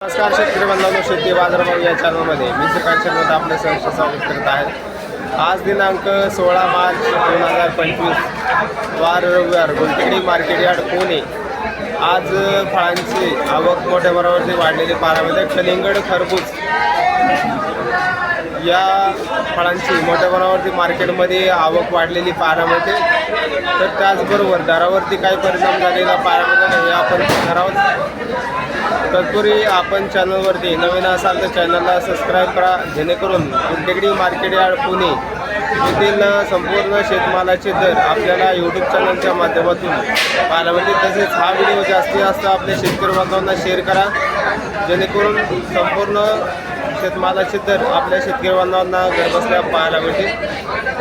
नमस्कार शेतकरी बांधवांनो शेती बाजारभाव या चॅनलमध्ये मी सुकांत शर्मा आपलं सहर्ष स्वागत करत आहे. आज दिनांक सोळा मार्च दोन हजार पंचवीस वार रविवार गुलटेकडी मार्केट यार्ड पुणे. आज फळांची आवक मोठ्या प्रमाणावरती वाढलेली पाहायला कलिंगड खरबूज या फळांची मोठ्या प्रमाणावरती मार्केटमध्ये आवक वाढलेली पाहायला तर त्याचबरोबर दरावरती काही परिणाम झालेला पाहायला मिळत. नाही आपण दरावर तत्पूर्वी आपण चॅनलवरती नवीन असाल तर चॅनलला सबस्क्राईब करा जेणेकरून गुंटेकडी मार्केट यार्ड पुणे येथील संपूर्ण शेतमालाचे दर आपल्याला यूट्यूब चॅनलच्या माध्यमातून पाहायला मिळते तसेच हा व्हिडिओ जास्तीत जास्त आपल्या शेतकरी बांधवांना शेअर करा. जेणेकरून संपूर्ण शेतमालाचे दर आपल्या शेतकरी बांधवांना घरबसल्या पाहायला मिळतील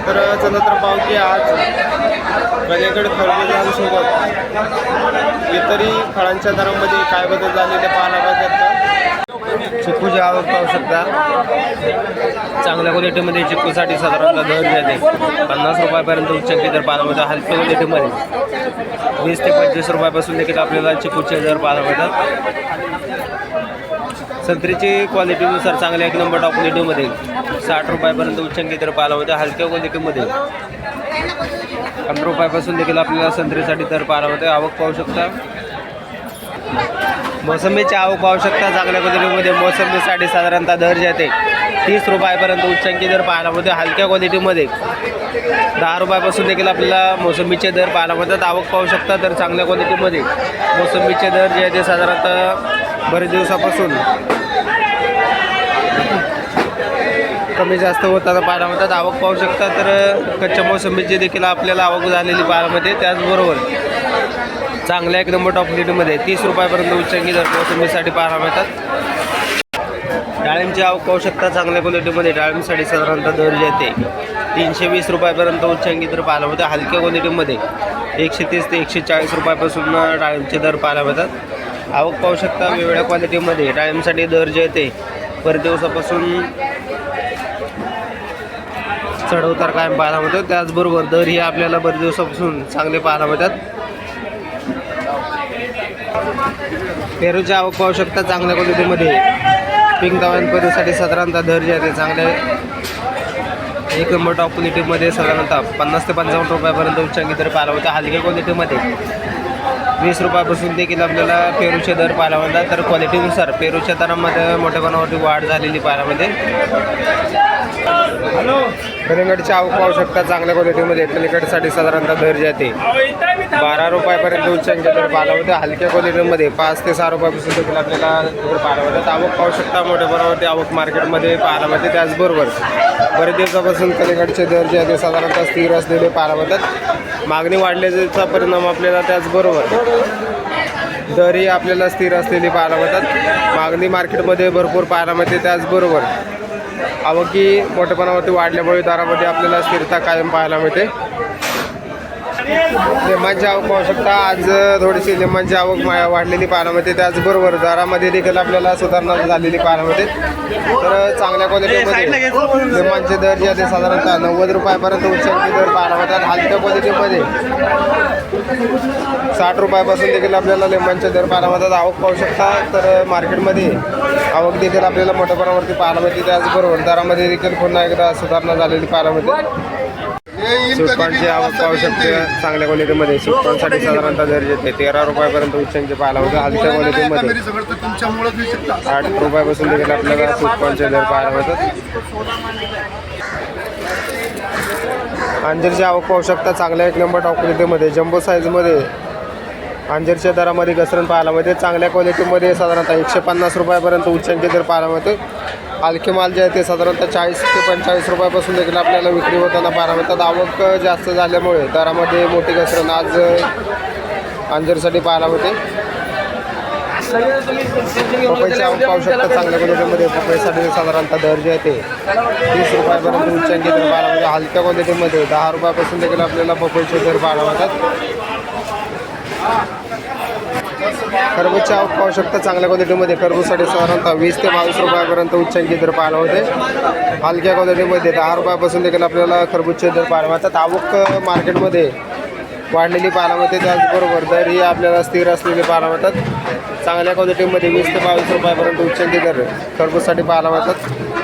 तर चला तर पाहू की आज गणेकड खरबुजांसोबत इतरही फळांच्या दरामध्ये काय बदल झालेले पाहायला मिळतात? चिकूची आवक पाहू शकता चांगल्या क्वालिटीमध्ये चिकूसाठी साधारणतः दर जाते पन्नास रुपयापर्यंत उच्चांकी दर पाहायला मिळतात हलक्या क्वालिटीमध्ये वीस ते पंचवीस रुपयापासून देखील आपल्याला चिकूचे दर पाहायला मिळतात. संत्रीची क्वालिटीनुसार चांगल्या एक नंबर टॉप क्वालिटीमध्ये साठ रुपयापर्यंत उच्चांकी तर पाहायला होते. हलक्या क्वालिटीमध्ये पंधरा रुपयापासून देखील आपल्याला संत्रीसाठी दर पाहायला होते. आवक पाहू शकता. मोसंबीची आवक पाहू शकता. चांगल्या क्वालिटीमध्ये मोसंबीसाठी साधारणतः दर जे ते तीस रुपयापर्यंत उच्चांकी दर पाहायला मिळते हलक्या क्वालिटीमध्ये दहा रुपयापासून देखील आपल्याला मोसंबीचे दर पाहायला मिळतात आवक पाहू शकता तर चांगल्या क्वालिटीमध्ये मोसंबीचे दर जे आहे ते साधारणतः बरेच दिवसापासून कमी जास्त होताना पाहायला मिळतात आवक पाहू शकता तर कच्च्या मोसंबीची देखील आपल्याला आवक झालेली पाहायला त्याचबरोबर चांगल्या एक नंबर टॉप क्वालिटीमध्ये तीस रुपयापर्यंत उच्चांकी दर मोसंबीसाठी पाहायला मिळतात डाळिंबची आवक पाहू शकता चांगल्या क्वालिटीमध्ये डाळिंबसाठी साधारणतः दर जे ते तीनशे वीस रुपयापर्यंत उच्चांकी दर पाहायला मिळतात हलक्या क्वालिटीमध्ये एकशे तीस ते एकशे चाळीस रुपयापासून डाळिंबचे दर पाहायला मिळतात आवक पाहू शकता वेगवेगळ्या क्वालिटीमध्ये डाळिंबसाठी दर जे ते दिवसापासून चढउतार कायम पाहायला मिळतो त्याचबरोबर दर ही आपल्याला बरेच दिवसापासून चांगले पाहायला मिळतात. पेरूची आवक पाहू शकता चांगल्या क्वालिटीमध्ये. पिंक तवान पेरूसाठी साधारणतः दर जे आहे चांगले एक नंबर टॉप क्वालिटीमध्ये साधारणतः पन्नास ते पंचावन्न रुपयापर्यंत उच्चांकी दर पाहायला मिळतात हलक्या क्वालिटीमध्ये. वीस रुपयापासून देखील आपल्याला पेरूचे दर पाहायला मिळतात. तर क्वालिटीनुसार पेरूच्या दरामध्ये मोठ्या प्रमाणावरती वाढ झालेली पाहायला मिळते. कलिंगडची आवक पाहू शकता चांगल्या क्वालिटीमध्ये कलिंगडसाठी साधारणतः दर जे आहे ते बारा रुपयापर्यंत उच्चांकी दर पाहायला मिळते हलक्या क्वालिटीमध्ये पाच ते सहा रुपयापासून देखील आपल्याला दर पाहायला मिळतात आवक पाहू शकता मोठ्या प्रमाणावरती आवक मार्केटमध्ये पाहायला मिळते त्याचबरोबर बरेच दिवसापासून कलिंगडचे दर जे आहे ते साधारणतः स्थिर असलेले पाहायला मिळतात मागणी वाढल्याचा परिणाम आपल्याला त्याचबरोबर दरही आपल्याला स्थिर असलेली पाहायला मिळतात मागणी मार्केटमध्ये भरपूर पाहायला मिळते त्याचबरोबर आवकी मोठेपणावरती वाढल्यामुळे दारामध्ये आपल्याला स्थिरता कायम पाहायला मिळते. लिंबांची आवक पाहू शकता. आज थोडीशी लिंबांची आवक वाढलेली पाहायला मिळते त्याचबरोबर दरामध्ये देखील आपल्याला सुधारणा झालेली पाहायला मिळते तर चांगल्या क्वालिटीमध्ये लिंबांचे दर जे आहे साधारणतः नव्वद रुपयापर्यंत उच्चांचे दर पाहायला मिळतात हलक्या क्वालिटीमध्ये साठ रुपयापासून देखील आपल्याला लिंबांचे दर पाहायला मिळतात आवक पाहू शकता. तर मार्केटमध्ये आवक देखील आपल्याला मोठ्या प्रमाणावरती पाहायला मिळते त्याचबरोबर दरामध्ये देखील पुन्हा एकदा सुधारणा झालेली पाहायला मिळते सुटपांची आवक पाहू शकते. चांगल्या क्वालिटीमध्ये सुटपांसाठी साधारणतः दर येते तेरा रुपयापर्यंत उच्चांकी पाहायला मिळते हलक्या क्वालिटीमध्ये आठ रुपयापासून देखील आपल्याला सुटपांचे दर पाहायला मिळतात अंजीरची आवक पाहू शकता. चांगल्या एक नंबर टॉप क्वालिटीमध्ये जम्बो साईजमध्ये अंजीरच्या दरामध्ये घसरण पाहायला मिळते. चांगल्या क्वालिटीमध्ये साधारणतः एकशे पन्नास रुपयापर्यंत उच्चांकी दर पाहायला मिळते. हलके माल जे आहे ते साधारणतः चाळीस ते पंचेचाळीस रुपयापासून देखील आपल्याला विक्री होताना पाहायला मिळतात आवक जास्त झाल्यामुळे दरामध्ये मोठी घसरण आज अंजीरसाठी पाहायला मिळते. पपईची आवक पाहू शकता चांगल्या क्वालिटीमध्ये पपईसाठी साधारणतः दर जे आहे ते तीस रुपयापर्यंत उच्चांकी दर पाहायला म्हणजे हलक्या क्वालिटीमध्ये दहा रुपयापासून देखील आपल्याला पपईचे दर पाहायला मिळतात. खरबूजच्या आवक पाहू शकता चांगल्या क्वालिटीमध्ये. खरबूजसाठी साधारणतः वीस ते बावीस रुपयापर्यंत उच्चांकी दर पाहायला होते. हलक्या क्वालिटीमध्ये दहा रुपयापासून देखील आपल्याला खरबूजचे दर पाहायला मिळतात. आवक मार्केटमध्ये वाढलेली पाहायला मिळते. त्याचबरोबर दर ही आपल्याला स्थिर असलेली पाहायला मिळतात. चांगल्या क्वालिटीमध्ये वीस ते बावीस रुपयापर्यंत उच्चांकी दर खरबूजसाठी पाहायला मिळतात.